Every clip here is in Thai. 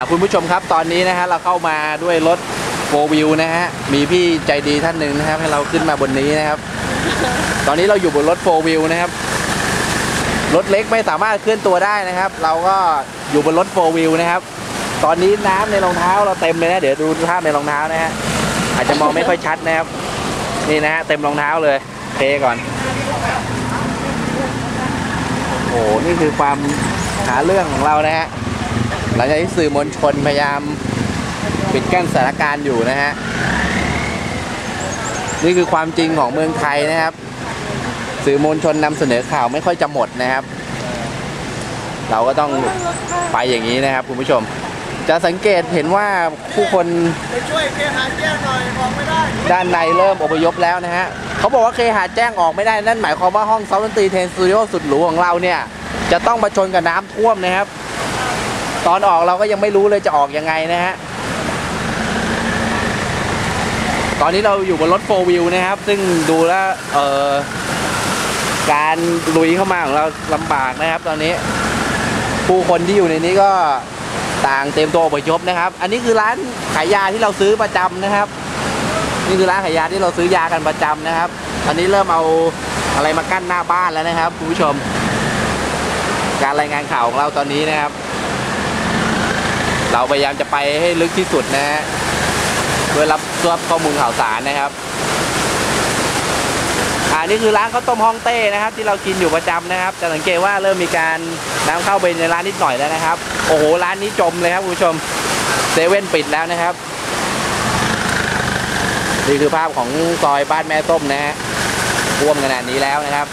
คุณผู้ชมครับตอนนี้นะฮะเราเข้ามาด้วยรถโฟวิวนะฮะมีพี่ใจดีท่านหนึ่งนะครับให้เราขึ้นมาบนนี้นะครับ ตอนนี้เราอยู่บนรถโฟวิวนะครับรถเล็กไม่สามารถเคลื่อนตัวได้นะครับ เราก็อยู่บนรถโฟวิวนะครับ ตอนนี้น้ำในรองเท้าเราเต็มเลยนะเดี๋ยวดูภาพในรองเท้านะฮะอาจจะมองไม่ค่อยชัดนะครับ นี่นะฮะเต็มรองเท้าเลยเทก่อนโอ้โหนี่คือความหาเรื่องของเรานะฮะ หลังจากที่สื่อมวลชนพยายามปิดกั้นสถานการณ์อยู่นะฮะ นี่คือความจริงของเมืองไทยนะครับ สื่อมวลชนนำเสนอข่าวไม่ค่อยจะหมดนะครับ เราก็ต้องไปอย่างนี้นะครับคุณผู้ชม จะสังเกตเห็นว่าผู้คนช่วยเคหาแจ้งหน่อยออกไม่ได้ด้านในเริ่มอพยพแล้วนะฮะเขาบอกว่าเคหาแจ้งออกไม่ได้นั่นหมายความว่าห้องซ้อมดนตรีเทนสตูดิโอสุดหรูของเราเนี่ย จะต้องมาชนกับน้ำท่วมนะครับ ตอนออกเราก็ยังไม่รู้เลยจะออกยังไงนะฮะ ตอนนี้เราอยู่บนรถโฟวิวนะครับ ซึ่งดูแล้วเออการลุยเข้ามาของเราลำบากนะครับ ตอนนี้ ผู้คนที่อยู่ในนี้ก็ต่างเตรียมตัวอพยพนะครับ อันนี้คือร้านขายยาที่เราซื้อประจำนะครับ นี่คือร้านขายยาที่เราซื้อยากันประจำนะครับ ตอนนี้เริ่มเอาอะไรมากั้นหน้าบ้านแล้วนะครับคุณผู้ชม การรายงานข่าวของเราตอนนี้นะครับ เราพยายามจะไปให้ลึกที่สุดนะฮะเพื่อรับรับข้อมูลข่าวสารนะครับอ่านี่คือร้านข้าวต้มฮ่องเต้นะครับ ที่เรากินอยู่ประจำนะครับ จะสังเกตว่าเริ่มมีการน้ำเข้าไปในร้านนิดหน่อยแล้วนะครับ โอ้โหร้านนี้จมเลยครับคุณผู้ชมเซเว่นปิดแล้วนะครับนี่คือภาพของซอยบ้านแม่ส้มนะฮะท่วมขนาดนี้แล้วนะครับ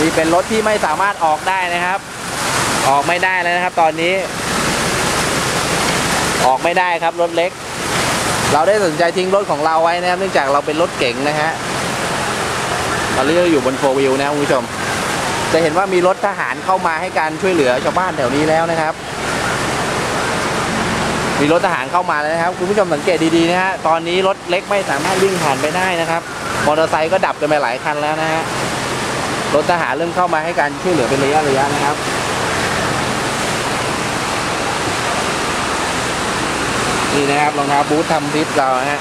นี่เป็นรถที่ไม่สามารถออกได้นะครับ ออกไม่ได้แล้วนะครับ ตอนนี้ ออกไม่ได้ครับรถเล็ก เราได้สนใจทิ้งรถของเราไว้นะครับ เนื่องจากเราเป็นรถเก๋งนะฮะตอนนี้เราอยู่บนโฟวิวนะคุณผู้ชม จะเห็นว่ามีรถทหารเข้ามาให้การช่วยเหลือชาวบ้านแถวนี้แล้วนะครับ มีรถทหารเข้ามาแล้วนะครับ คุณผู้ชมสังเกตดีๆนะฮะตอนนี้รถเล็กไม่สามารถวิ่งผ่านไปได้นะครับมอเตอร์ไซค์ก็ดับกันไปหลายคันแล้วนะฮะรถทหารเริ่มเข้ามาให้การช่วยเหลือเป็นระยะระยะนะครับ นี่นะครับรองเท้าบูททำทริปเราฮะ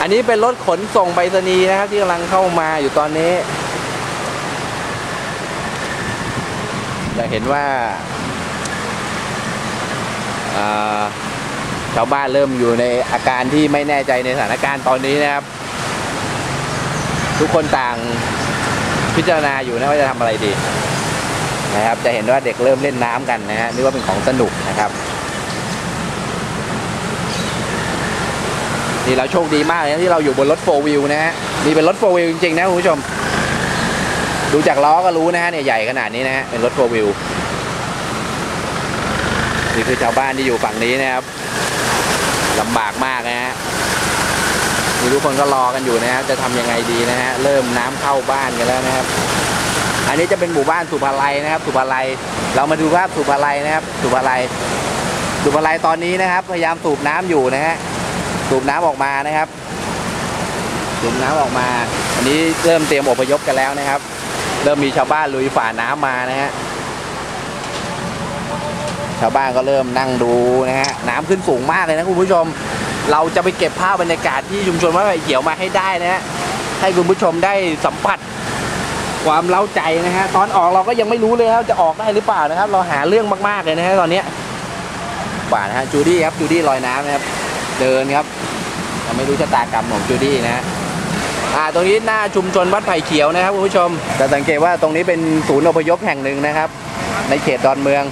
อันนี้เป็นรถขนส่งไปรษณีย์นะครับ ที่กำลังเข้ามาอยู่ตอนนี้ จะเห็นว่าชาวบ้านเริ่มอยู่ในอาการที่ไม่แน่ใจในสถานการณ์ตอนนี้นะครับ ทุกคนต่างพิจารณาอยู่นะว่าจะทำอะไรดี นะครับ จะเห็นว่าเด็กเริ่มเล่นน้ำกันนะฮะนึกว่าเป็นของสนุกนะครับนี่เราโชคดีมากเลยนะที่เราอยู่บนรถโฟวิวนะฮะนี่เป็นรถโฟวิวจริงๆนะคุณผู้ชม ดูจากล้อก็รู้นะฮะเนี่ยใหญ่ขนาดนี้นะฮะเป็นรถโฟวิวนี่คือชาวบ้านที่อยู่ฝั่งนี้นะครับลำบากมากนะฮะมีทุกคนก็รอกันอยู่นะฮะจะทำยังไงดีนะฮะเริ่มน้ำเข้าบ้านกันแล้วนะครับ อันนี้จะเป็นหมู่บ้านสุภาลัยนะครับ สุภาลัย เรามาดูภาพสุภาลัยนะครับ สุภาลัย สุภาลัยตอนนี้นะครับ พยายามสูบน้ำอยู่นะฮะ สูบน้ำออกมานะครับ สูบน้ำออกมา อันนี้เริ่มเตรียมอพยพกันแล้วนะครับ เริ่มมีชาวบ้านลุยฝ่าน้ำมานะฮะ ชาวบ้านก็เริ่มนั่งดูนะฮะ น้ำขึ้นสูงมากเลยนะคุณผู้ชม เราจะไปเก็บภาพบรรยากาศที่ชุมชนว่าไผ่เขียวมาให้ได้นะฮะ ให้คุณผู้ชมได้สัมผัส ความเล้าใจนะฮะตอนออกเราก็ยังไม่รู้เลยครับจะออกได้หรือเปล่านะครับ เราหาเรื่องมากๆเลยนะฮะตอนเนี้ยป่านะฮะจูดี้ครับจูดี้ลอยน้ำนะครับ เดินครับเราไม่รู้ชะตากรรมของจูดี้นะฮะอ่าตรงนี้หน้าชุมชนวัดไผ่เขียวนะครับคุณผู้ชมจะสังเกตว่าตรงนี้เป็นศูนย์อพยพแห่งหนึ่งนะครับ ในเขตดอนเมือง